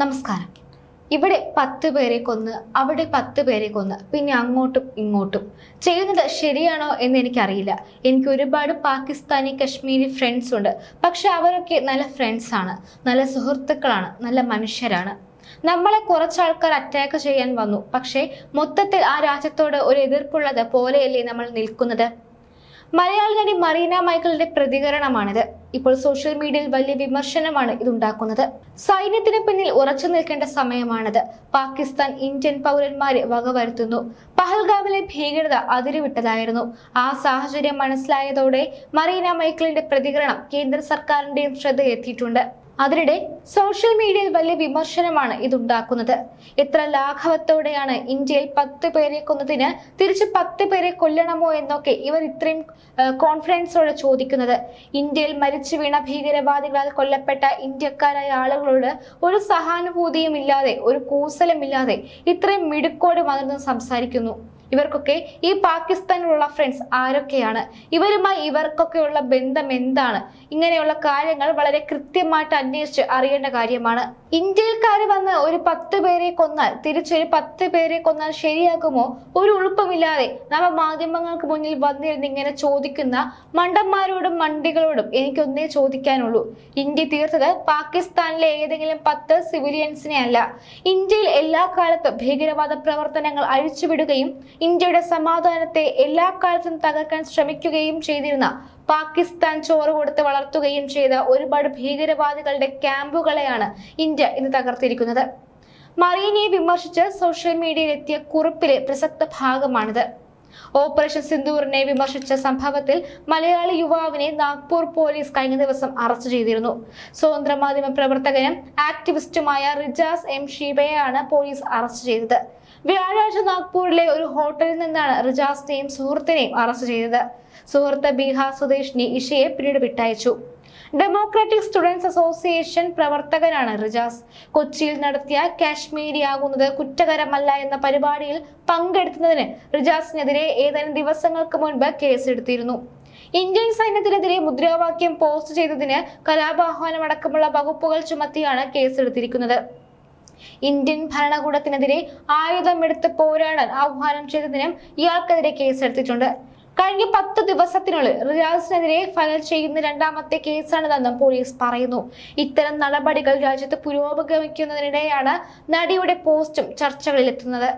നമസ്കാരം. ഇവിടെ പത്ത് പേരെ കൊന്ന് അവിടെ പത്ത് പേരെ കൊന്ന് പിന്നെ അങ്ങോട്ടും ഇങ്ങോട്ടും. ചെയ്യുന്നത് ശരിയാണോ എന്ന് എനിക്കറിയില്ല. എനിക്ക് ഒരുപാട് പാകിസ്ഥാനി കശ്മീരി ഫ്രണ്ട്സ് ഉണ്ട്. പക്ഷെ അവരൊക്കെ നല്ല ഫ്രണ്ട്സ് ആണ്. നല്ല സുഹൃത്തുക്കളാണ്. നല്ല മനുഷ്യരാണ്. നമ്മളെ കുറച്ച് ആൾക്കാർ അറ്റാക്ക് ചെയ്യാൻ വന്നു. പക്ഷേ മൊത്തത്തിൽ ആ രാജ്യത്തോട് ഒരു എതിർപ്പുള്ളത് പോലെയല്ലേ നമ്മൾ നിൽക്കുന്നത്? മലയാള നടി മറീന മൈക്കിളിന്റെ പ്രതികരണമാണിത്. ഇപ്പോൾ സോഷ്യൽ മീഡിയയിൽ വലിയ വിമർശനമാണ് ഇതുണ്ടാക്കുന്നത്. സൈന്യത്തിന് പിന്നിൽ ഉറച്ചു നിൽക്കേണ്ട സമയമാണിത്. പാകിസ്ഥാൻ ഇന്ത്യൻ പൗരന്മാരെ വകവരുത്തുന്നു. പഹൽഗാമിലെ ഭീകരത അതിരുവിട്ടതായിരുന്നു. ആ സാഹചര്യം മനസ്സിലായതോടെ മറീന മൈക്കിളിന്റെ പ്രതികരണം കേന്ദ്ര സർക്കാരിന്റെയും ശ്രദ്ധയെത്തിയിട്ടുണ്ട് അതിനിടെ സോഷ്യൽ മീഡിയയിൽ വലിയ വിമർശനമാണ് ഇതുണ്ടാക്കുന്നത്. എത്ര ലാഘവത്തോടെയാണ് ഇന്ത്യയിൽ പത്ത് പേരെ കൊന്നതിന് തിരിച്ച് പത്ത് പേരെ കൊല്ലണമോ എന്നൊക്കെ ഇവർ ഇത്രയും കോൺഫിഡൻസോടെ ചോദിക്കുന്നത്. ഇന്ത്യയിൽ മരിച്ചു വീണ ഭീകരവാദികളാൽ കൊല്ലപ്പെട്ട ഇന്ത്യക്കാരായ ആളുകളോട് ഒരു സഹാനുഭൂതിയും ഇല്ലാതെ ഒരു കൂസലമില്ലാതെ ഇത്രയും മിടുക്കോട് വളർന്ന് സംസാരിക്കുന്നു. ഇവർക്കൊക്കെ ഈ പാകിസ്ഥാനിലുള്ള ഫ്രണ്ട്സ് ആരൊക്കെയാണ്? ഇവരുമായി ഇവർക്കൊക്കെയുള്ള ബന്ധം എന്താണ്? ഇങ്ങനെയുള്ള കാര്യങ്ങൾ വളരെ കൃത്യമായിട്ട് അന്വേഷിച്ച് അറിയേണ്ട കാര്യമാണ്. ഇന്ത്യയിൽക്കാർ വന്ന് ഒരു പത്ത് പേരെ കൊന്നാൽ തിരിച്ചൊരു പത്ത് പേരെ കൊന്നാൽ ശരിയാകുമോ? ഒരു ഉളുപ്പമില്ലാതെ നവ മാധ്യമങ്ങൾക്ക് മുന്നിൽ വന്നിരുന്ന് ഇങ്ങനെ ചോദിക്കുന്ന മണ്ടന്മാരോടും മണ്ടികളോടും എനിക്കൊന്നേ ചോദിക്കാനുള്ളൂ. ഇന്ത്യ തീർത്തത് പാകിസ്ഥാനിലെ ഏതെങ്കിലും പത്ത് സിവിലിയൻസിനെ അല്ല ഇന്ത്യയിൽ എല്ലാ കാലത്തും ഭീകരവാദ പ്രവർത്തനങ്ങൾ അഴിച്ചുവിടുകയും ഇന്ത്യയുടെ സമാധാനത്തെ എല്ലാ കാലത്തും തകർക്കാൻ ശ്രമിക്കുകയും ചെയ്തിരുന്ന പാകിസ്ഥാൻ ചോറ് കൊടുത്ത് വളർത്തുകയും ചെയ്ത ഒരുപാട് ഭീകരവാദികളുടെ ക്യാമ്പുകളെയാണ് ഇന്ത്യ ഇന്ന് തകർത്തിരിക്കുന്നത്. മറീനയെ വിമർശിച്ച് സോഷ്യൽ മീഡിയയിൽ എത്തിയ കുറിപ്പിലെ പ്രസക്ത ഭാഗമാണിത്. ഓപ്പറേഷൻ സിന്ദൂറിനെ വിമർശിച്ച സംഭവത്തിൽ മലയാളി യുവാവിനെ നാഗ്പൂർ പോലീസ് കഴിഞ്ഞ ദിവസം അറസ്റ്റ് ചെയ്തിരുന്നു. സ്വതന്ത്ര മാധ്യമ പ്രവർത്തകനും ആക്ടിവിസ്റ്റുമായ റിജാസ് എം ഷീബയെയാണ് പോലീസ് അറസ്റ്റ് ചെയ്തത്. വ്യാഴാഴ്ച നാഗ്പൂരിലെ ഒരു ഹോട്ടലിൽ നിന്നാണ് റിജാസിനെയും സുഹൃത്തിനെയും അറസ്റ്റ് ചെയ്തത്. സുഹൃത്ത് ബീഹാർ സ്വദേശിനി ഇഷയെ പിന്നീട് വിട്ടയച്ചു. ഡെമോക്രാറ്റിക് സ്റ്റുഡൻസ് അസോസിയേഷൻ പ്രവർത്തകനാണ് റിജാസ്. കൊച്ചിയിൽ നടത്തിയ കാശ്മീരിയാകുന്നത് കുറ്റകരമല്ല എന്ന പരിപാടിയിൽ പങ്കെടുത്തതിന് റിജാസിനെതിരെ ഏതാനും ദിവസങ്ങൾക്ക് മുൻപ് കേസെടുത്തിരുന്നു. ഇന്ത്യൻ സൈന്യത്തിനെതിരെ മുദ്രാവാക്യം പോസ്റ്റ് ചെയ്തതിന് കലാപാഹ്വാനം അടക്കമുള്ള വകുപ്പുകൾ ചുമത്തിയാണ് കേസെടുത്തിരിക്കുന്നത്. ഇന്ത്യൻ ഭരണകൂടത്തിനെതിരെ ആയുധമെടുത്ത് പോരാടാൻ ആഹ്വാനം ചെയ്തതിനും ഇയാൾക്കെതിരെ കേസെടുത്തിട്ടുണ്ട്. കഴിഞ്ഞ പത്ത് ദിവസത്തിനുള്ളിൽ റിയാസിനെതിരെ ഫയൽ ചെയ്യുന്ന രണ്ടാമത്തെ കേസാണിതെന്നും പോലീസ് പറയുന്നു. ഇത്തരം നടപടികൾ രാജ്യത്ത് പുരോഗമിക്കുന്നതിനിടെയാണ് നടിയുടെ പോസ്റ്റും ചർച്ചകളിലെത്തുന്നത്.